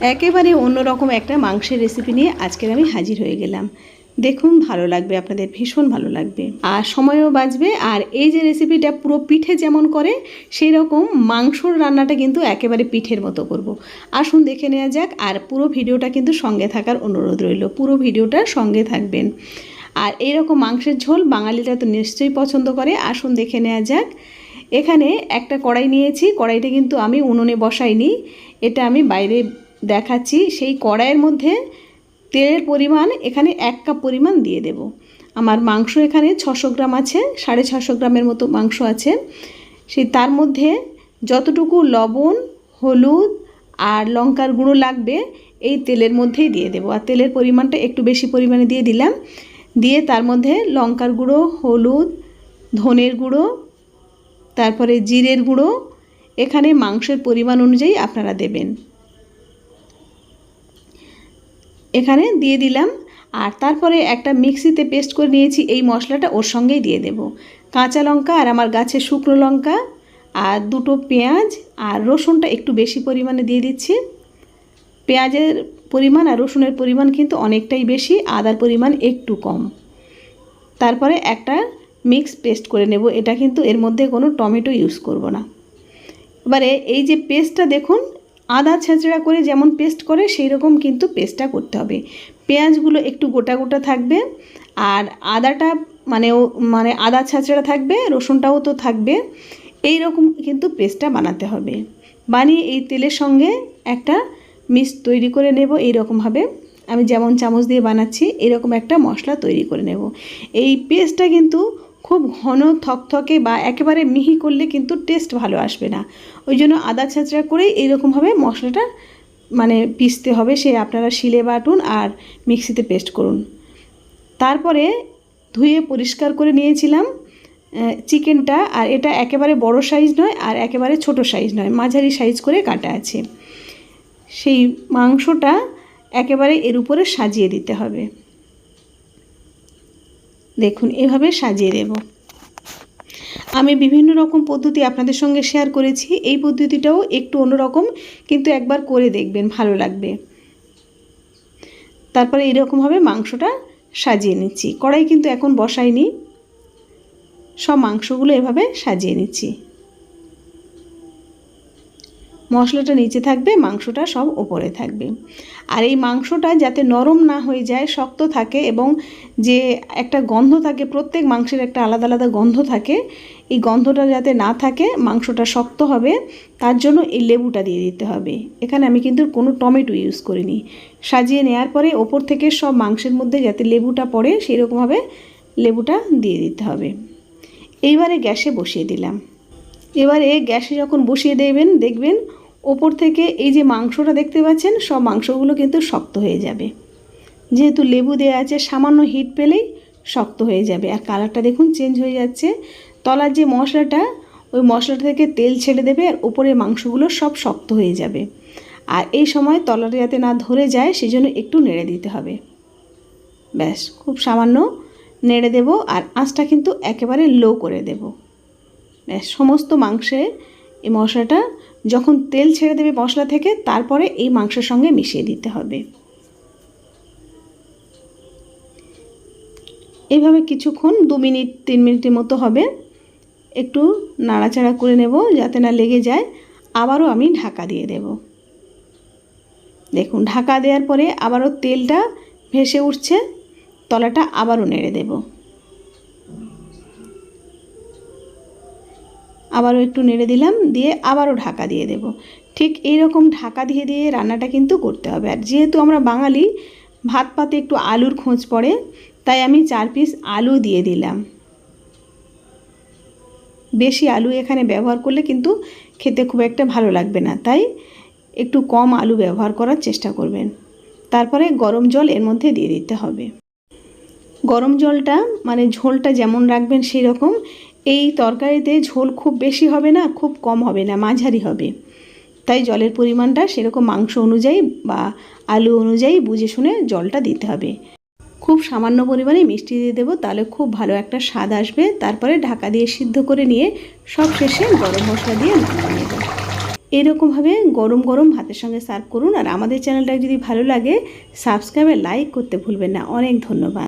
একেবারে অন্যরকম একটা মাংসের রেসিপি নিয়ে আজকের আমি হাজির হয়ে গেলাম। দেখুন, ভালো লাগবে, আপনাদের ভীষণ ভালো লাগবে। আর সময়ও বাঁচবে, আর এই যে রেসিপিটা পুরো পিঠে যেমন করে সেই রকম মাংসর রান্নাটা কিন্তু একেবারে পিঠের মতো করব। আসুন দেখে নেওয়া যাক, আর পুরো ভিডিওটা কিন্তু সঙ্গে থাকার অনুরোধ রইল। পুরো ভিডিওটা সঙ্গে থাকবেন। আর এইরকম মাংসের ঝোল বাঙালিরা তো নিশ্চয়ই পছন্দ করে। আসুন দেখে নেওয়া যাক। এখানে একটা কড়াই নিয়েছি। কড়াইটা কিন্তু আমি উনুনে বসাইনি। এটা আমি বাইরে দেখাচ্ছি, সেই কড়াইয়ের মধ্যে তেলের পরিমাণ এখানে এক কাপ পরিমাণ দিয়ে দেব। আমার মাংস এখানে ছশো গ্রাম আছে, সাড়ে ছশো গ্রামের মতো মাংস আছে। সেই তার মধ্যে যতটুকু লবণ, হলুদ আর লঙ্কার গুঁড়ো লাগবে, এই তেলের মধ্যেই দিয়ে দেবো। আর তেলের পরিমাণটা একটু বেশি পরিমাণে দিয়ে দিলাম। দিয়ে তার মধ্যে লঙ্কার গুঁড়ো, হলুদ, ধনের গুঁড়ো, তারপরে জিরের গুঁড়ো, এখানে মাংসের পরিমাণ অনুযায়ী আপনারা দেবেন। এখানে দিয়ে দিলাম। আর তারপরে একটা মিক্সিতে পেস্ট করে নিয়েছি, এই মশলাটা ওর সঙ্গেই দিয়ে দেব। কাঁচা লঙ্কা আর আমার গাছের শুকনো লঙ্কা আর দুটো পেঁয়াজ আর রসুনটা একটু বেশি পরিমাণে দিয়ে দিচ্ছি। পেঁয়াজের পরিমাণ আর রসুনের পরিমাণ কিন্তু অনেকটাই বেশি, আদার পরিমাণ একটু কম। তারপরে একটা মিক্স পেস্ট করে নেব, এটা কিন্তু এর মধ্যে কোনো টমেটো ইউজ করব না। এবারে এই যে পেস্টটা দেখুন আদা ছেঁচড়া করে যেমন পেস্ট করে সেই রকম কিন্তু পেস্টটা করতে হবে। পেঁয়াজগুলো একটু গোটা গোটা থাকবে, আর আদাটা মানে মানে আদা ছাঁচড়া থাকবে, রসুনটাও তো থাকবে এই রকম কিন্তু পেস্টটা বানাতে হবে। বানিয়ে এই তেলের সঙ্গে একটা মিক্স তৈরি করে নেব এইরকমভাবে আমি যেমন চামচ দিয়ে বানাচ্ছি, এরকম একটা মশলা তৈরি করে নেব। এই পেস্টটা কিন্তু খুব ঘন, থকথকে বা একেবারে মিহি করলে কিন্তু টেস্ট ভালো আসবে না। ওই জন্য আদা ছাঁচড়া করেই এইরকমভাবে মশলাটা মানে পিসতে হবে। সে আপনারা শিলে বাটুন আর মিক্সিতে পেস্ট করুন। তারপরে ধুয়ে পরিষ্কার করে নিয়েছিলাম চিকেনটা। আর এটা একেবারে বড় সাইজ নয় আর একেবারে ছোট সাইজ নয়, মাঝারি সাইজ করে কাটা আছে। সেই মাংসটা একেবারে এর উপরে সাজিয়ে দিতে হবে। দেখুন, এভাবে সাজিয়ে দেব। আমি বিভিন্ন রকম পদ্ধতি আপনাদের সঙ্গে শেয়ার করেছি। এই পদ্ধতিটাও একটু অন্যরকম, কিন্তু একবার করে দেখবেন, ভালো লাগবে। তারপরে এরকমভাবে মাংসটা সাজিয়ে নিচ্ছি। কড়াই কিন্তু এখন বসাইনি। সব মাংসগুলো এভাবে সাজিয়ে নিচ্ছি। মশলাটা নিচে থাকবে, মাংসটা সব ওপরে থাকবে। আর এই মাংসটা যাতে নরম না হয়ে যায়, শক্ত থাকে এবং যে একটা গন্ধ থাকে, প্রত্যেক মাংসের একটা আলাদা আলাদা গন্ধ থাকে, এই গন্ধটা যাতে না থাকে, মাংসটা শক্ত হবে, তার জন্য এই লেবুটা দিয়ে দিতে হবে। এখানে আমি কিন্তু কোনো টমেটো ইউজ করিনি। সাজিয়ে নেওয়ার পরে ওপর থেকে সব মাংসের মধ্যে যাতে লেবুটা পড়ে, সেরকমভাবে লেবুটা দিয়ে দিতে হবে। এইবারে গ্যাসে বসিয়ে দিলাম। এবারে গ্যাসে যখন বসিয়ে দেবেন, দেখবেন ওপর থেকে এই যে মাংসটা দেখতে পাচ্ছেন, সব মাংসগুলো কিন্তু শক্ত হয়ে যাবে। যেহেতু লেবু দেওয়া আছে, সামান্য হিট পেলেই শক্ত হয়ে যাবে। আর কালারটা দেখুন চেঞ্জ হয়ে যাচ্ছে। তলার যে মশলাটা, ওই মশলাটা থেকে তেল ছেড়ে দেবে আর ওপরে মাংসগুলো সব শক্ত হয়ে যাবে। আর এই সময় তলাটা যাতে না ধরে যায়, সেজন্য একটু নেড়ে দিতে হবে। ব্যাস, খুব সামান্য নেড়ে দেব আর আঁচটা কিন্তু একেবারে লো করে দেবো। সমস্ত মাংসে এই মশলাটা যখন তেল ছেড়ে দেবে মশলা থেকে, তারপরে এই মাংসের সঙ্গে মিশিয়ে দিতে হবে। এইভাবে কিছুক্ষণ, দু মিনিট, তিন মিনিটের মতো হবে। একটু নাড়াচাড়া করে নেব যাতে না লেগে যায়। আবারও আমি ঢাকা দিয়ে দেব। দেখুন, ঢাকা দেওয়ার পরে আবারও তেলটা ভেসে উঠছে। তলাটা আবারও নেড়ে দেবো। আবারও একটু নেড়ে দিলাম, দিয়ে আবারও ঢাকা দিয়ে দেব। ঠিক এই রকম ঢাকা দিয়ে দিয়ে রান্নাটা কিন্তু করতে হবে। আর যেহেতু আমরা বাঙালি, ভাত পাতে একটু আলুর খোঁজ পড়ে, তাই আমি চার পিস আলু দিয়ে দিলাম। বেশি আলু এখানে ব্যবহার করলে কিন্তু খেতে খুব একটা ভালো লাগবে না। তাই একটু কম আলু ব্যবহার করার চেষ্টা করবেন। তারপরে গরম জল এর মধ্যে দিয়ে দিতে হবে। গরম জলটা মানে ঝোলটা যেমন রাখবেন সেই রকম এই তরকারিতে ঝোল খুব বেশি হবে না, খুব কম হবে না, মাঝারি হবে। তাই জলের পরিমাণটা সেরকম মাংস অনুযায়ী বা আলু অনুযায়ী বুঝে শুনে জলটা দিতে হবে। খুব সামান্য পরিমাণে মিষ্টি দিয়ে দেবো, তাহলে খুব ভালো একটা স্বাদ আসবে। তারপরে ঢাকা দিয়ে সিদ্ধ করে নিয়ে সব শেষে গরম মশলা দিয়ে নামিয়ে নেব। এরকমভাবে গরম গরম ভাতের সঙ্গে সার্ভ করুন, আর আমাদের চ্যানেলটা যদি ভালো লাগে, সাবস্ক্রাইব লাইক করতে ভুলবেন না। অনেক ধন্যবাদ।